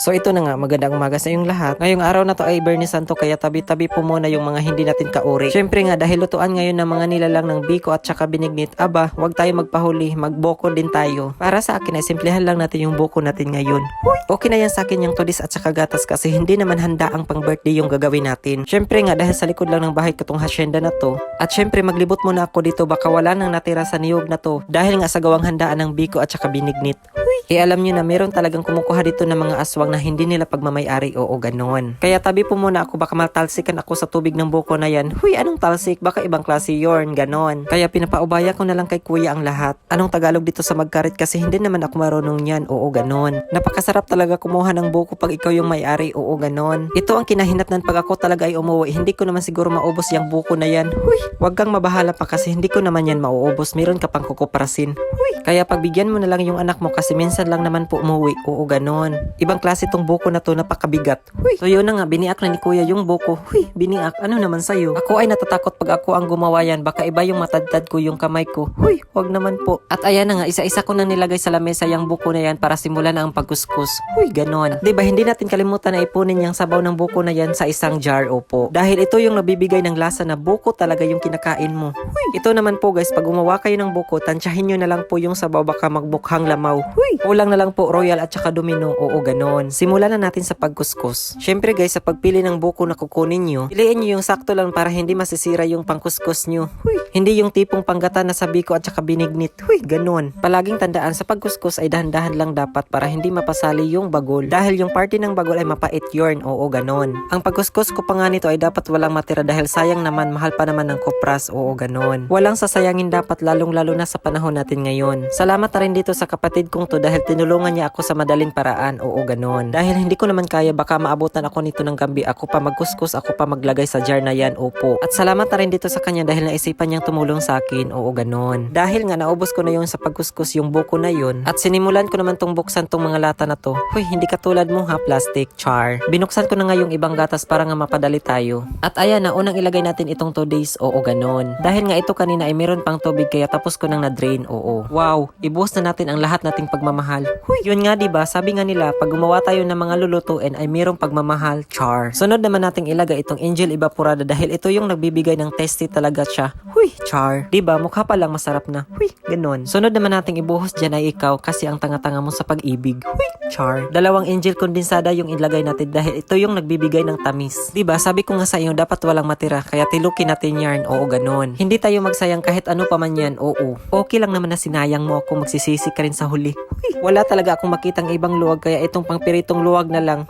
So ito na nga, magandang umaga sa inyong lahat. Ngayong araw na to ay Bernie Santo kaya tabi-tabi po muna yung mga hindi natin kauri. Syempre nga dahil lutuan ngayon ng mga nilalang ng biko at saka binignit, aba, wag tayo magpahuli, magboko din tayo. Para sa akin ay simplihan lang natin yung boko natin ngayon. Okay na yan sa akin yung tudis at saka gatas kasi hindi naman handa ang pang birthday yung gagawin natin. Syempre nga dahil sa likod lang ng bahay ko tong hasyenda na to. At syempre maglibot muna ako dito baka wala nang natira sa niyog na to dahil nga sa gawang handaan ng biko at saka binignit. Eh alam nyo na meron talagang kumukuha dito ng mga aswang na hindi nila pagmamayari oo ganon. Kaya tabi po muna ako baka matalsikan ako sa tubig ng buko na yan. Huy anong talsik? Baka ibang klase yorn ganon. Kaya pinapaubaya ko na lang kay kuya ang lahat. Anong Tagalog dito sa magkarit kasi hindi naman ako marunong yan oo ganon. Napakasarap talaga kumuha ng buko pag ikaw yung may-ari oo ganon. Ito ang kinahinatnan pag ako talaga ay umuwi. Hindi ko naman siguro maubos yung buko na yan. Huy wag kang mabahala pa kasi hindi ko naman yan mauubos. Meron ka pang kukuprasin. Huy kaya pagbigyan mo na lang yung anak mo kasi minsan lang naman po umuwi. Oo, ganon. Ibang klase tong buko na to napakabigat. Huy. So yun na nga, biniak na ni kuya yung buko. Huy, biniak. Ano naman sa'yo? Ako ay natatakot pag ako ang gumawa yan. Baka iba yung matadtad ko yung kamay ko. Huy, wag naman po. At ayan na nga, isa-isa ko na nilagay sa lamesa yung buko na yan para simulan na ang pagkuskus. Huy, ganon. ba hindi natin kalimutan na ipunin yung sabaw ng buko na yan sa isang jar, opo. Dahil ito yung nabibigay ng lasa na buko talaga yung kinakain mo. Huy. Ito naman po guys, pag gumawa kayo ng buko, tansyahin nyo na lang po yung sabaw baka magbukhang lamaw. Huy. Kulang na lang po royal at saka domino. Oo, ganon. Simulan na natin sa pagkuskus. Syempre guys, sa pagpili ng buko na kukunin nyo, piliin nyo yung sakto lang para hindi masisira yung pangkuskus nyo. Huy. Hindi yung tipong panggata na sabi ko at saka binignit. Huy, ganon. Palaging tandaan sa pagkuskus ay dahan-dahan lang dapat para hindi mapasali yung bagol. Dahil yung party ng bagol ay mapait yorn. Oo, ganon. Ang pagkuskus ko pa nga nito ay dapat walang matira dahil sayang naman, mahal pa naman ng kopras. Oo, ganon. Walang sasayangin dapat lalong-lalo na sa panahon natin ngayon. Salamat na rin dito sa kapatid kong dahil tinulungan niya ako sa madaling paraan. Oo, ganon. Dahil hindi ko naman kaya baka maabutan ako nito ng gabi. Ako pa magkuskus, ako pa maglagay sa jar na yan. Opo. At salamat na rin dito sa kanya dahil naisipan niyang tumulong sa akin. Oo, ganon. Dahil nga naubos ko na yung sa pagkuskus yung buko na yun. At sinimulan ko naman tong buksan tong mga lata na to. Huy, hindi katulad mo ha, plastic, char. Binuksan ko na nga yung ibang gatas para nga mapadali tayo. At ayan na, unang ilagay natin itong 2 days. Oo, ganon. Dahil nga ito kanina ay meron pang tubig kaya tapos ko nang na-drain. Oo. Wow, ibuhos na natin ang lahat nating pagmamahal. Huy, yun nga 'di ba? Sabi nga nila, pag gumawa tayo ng mga lulutuin ay mayroong pagmamahal. Char. Sunod naman nating ilagay itong Angel Evaporada dahil ito yung nagbibigay ng tasty talaga siya. Huy, char. 'Di ba? Mukha pa lang masarap na. Huy, ganun. Sunod naman nating ibuhos diyan ay ikaw kasi ang tanga-tanga mo sa pag-ibig. Huy, char. Dalawang Angel kondensada yung ilagay natin dahil ito yung nagbibigay ng tamis. 'Di ba? Sabi ko nga sa iyo dapat walang matira kaya tilukin natin yarn. Oo, ganun. Hindi tayo magsayang kahit ano pa man yan. Oo. Okay lang naman na sinayang mo ako magsisisi ka rin sa huli. Wala talaga akong makitang ibang luwag kaya itong pangpiritong luwag na lang.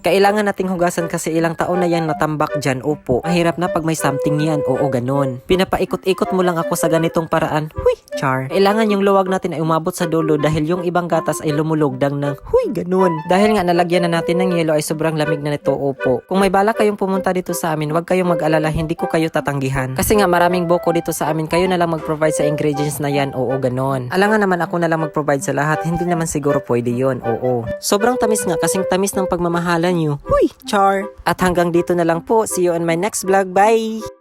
Kailangan nating hugasan kasi ilang taon na yan natambak dyan. Opo, mahirap na pag may something yan. Oo, ganun. Pinapaikot-ikot mo lang ako sa ganitong paraan. Huy, char. Kailangan yung luwag natin ay umabot sa dulo dahil yung ibang gatas ay lumulugdang ng huy, ganun. Dahil nga nalagyan na natin ng yelo ay sobrang lamig na nito. Opo. Kung may balak kayong pumunta dito sa amin, huwag kayong mag-alala, hindi ko kayo tatanggihan. Kasi nga maraming boko dito sa amin, kayo na lang mag-provide sa ingredients na yan. Oo, ganun. Alangan naman ako na lang mag-provide sa lahat, hindi naman siguro pwede yon. Oo. Sobrang tamis nga kasing tamis ng pagmamahalan nyo. Huy, char. At hanggang dito na lang po. See you on my next vlog. Bye!